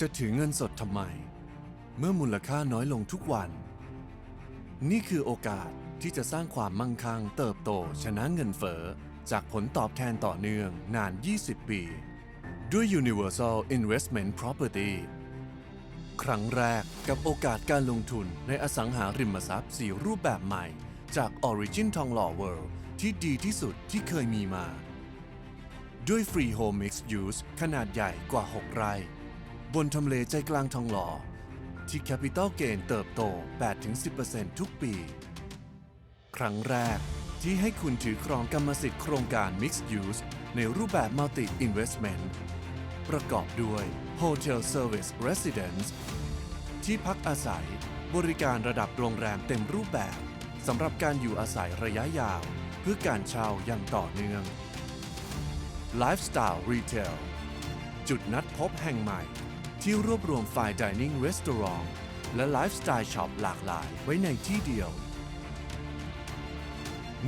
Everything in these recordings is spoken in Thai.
จะถือเงินสดทำไม เมื่อมูลค่าน้อยลงทุกวัน นี่คือโอกาสที่จะสร้างความมั่งคั่งเติบโตชนะเงินเฟ้อจากผลตอบแทนต่อเนื่องนาน 20 ปี ด้วย Universal Investment Property ครั้งแรกกับโอกาสการลงทุนในอสังหาริมทรัพย์สี่รูปแบบใหม่ จาก Origin ทองหล่อ World ที่ดีที่สุดที่เคยมีมา ด้วย Free Home Mixed Use ขนาดใหญ่กว่า 6 ไร่ บนทำเลใจกลางทองหล่อ ที่ Capital Gain เติบโต 8-10%ทุกปี ครั้งแรกที่ให้คุณถือครองกรรมสิทธิ์โครงการ Mixed Use ในรูปแบบ Multi Investment ประกอบด้วย Hotel Service Residence ที่พักอาศัยบริการระดับโรงแรมเต็มรูปแบบสำหรับการอยู่อาศัยระยะยาว เพื่อการเช่าอย่างต่อเนื่อง Lifestyle Retail จุดนัดพบแห่งใหม่ ที่รวบรวม Fine Dining Restaurant และ Lifestyle Shop หลากหลายไว้ในที่เดียว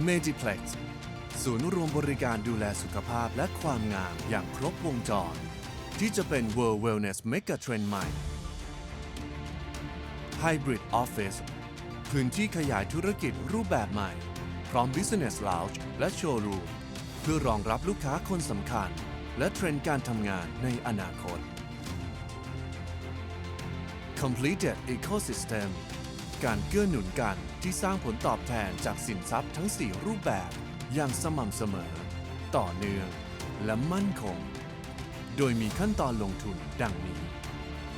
Mediplex ศูนย์รวมบริการดูแลสุขภาพและความงามอย่างครบวงจร ที่จะเป็น World Wellness Mega Trend ใหม่ Hybrid Office พื้นที่ขยายธุรกิจรูปแบบใหม่ พร้อม Business Lounge และ Showroom เพื่อรองรับลูกค้าคนสำคัญ และเทรนด์การทำงานในอนาคต Completed Ecosystem การเกื้อหนุนกันที่สร้างผลตอบแทนจากสินทรัพย์ทั้ง 4 รูปแบบอย่างสม่ำเสมอ ต่อเนื่อง และมั่นคง โดยมีขั้นตอนลงทุนดังนี้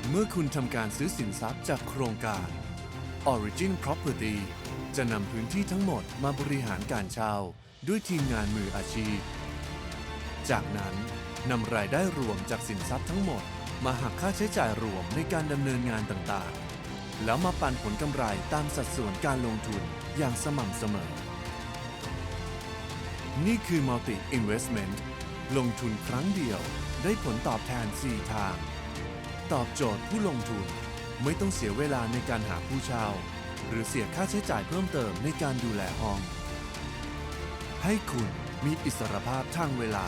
เมื่อคุณทำการซื้อสินทรัพย์จากโครงการ Origin Property จะนำพื้นที่ทั้งหมดมาบริหารการเช่า ด้วยทีมงานมืออาชีพ จากนั้นนำรายได้รวมจากสินทรัพย์ทั้งหมด มาหักค่าใช้จ่ายรวมในการดำเนินงานต่างๆ แล้วมาปันผลกำไรตามสัดส่วนการลงทุนอย่างสม่ำเสมอ นี่คือ Multi Investment ลงทุนครั้งเดียวได้ผลตอบแทน 4 ทาง ตอบโจทย์ผู้ลงทุนไม่ต้องเสียเวลาในการหาผู้เช่า หรือเสียค่าใช้จ่ายเพิ่มเติมในการดูแลห้อง ให้คุณมีอิสรภาพทางเวลา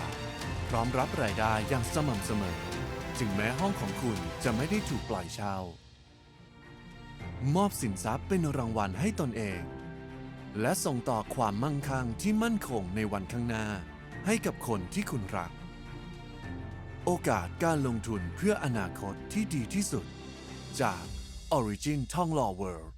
พร้อมรับรายได้อย่างสม่ำเสมอ ถึงแม้ห้องของคุณจะไม่ได้ถูกปล่อยเช่ามอบสินทรัพย์เป็นรางวัลให้ตนเอง และส่งต่อความมั่งคั่งที่มั่นคงในวันข้างหน้า ให้กับคนที่คุณรัก โอกาสการลงทุนเพื่ออนาคตที่ดีที่สุด จาก Origin ทองหล่อ World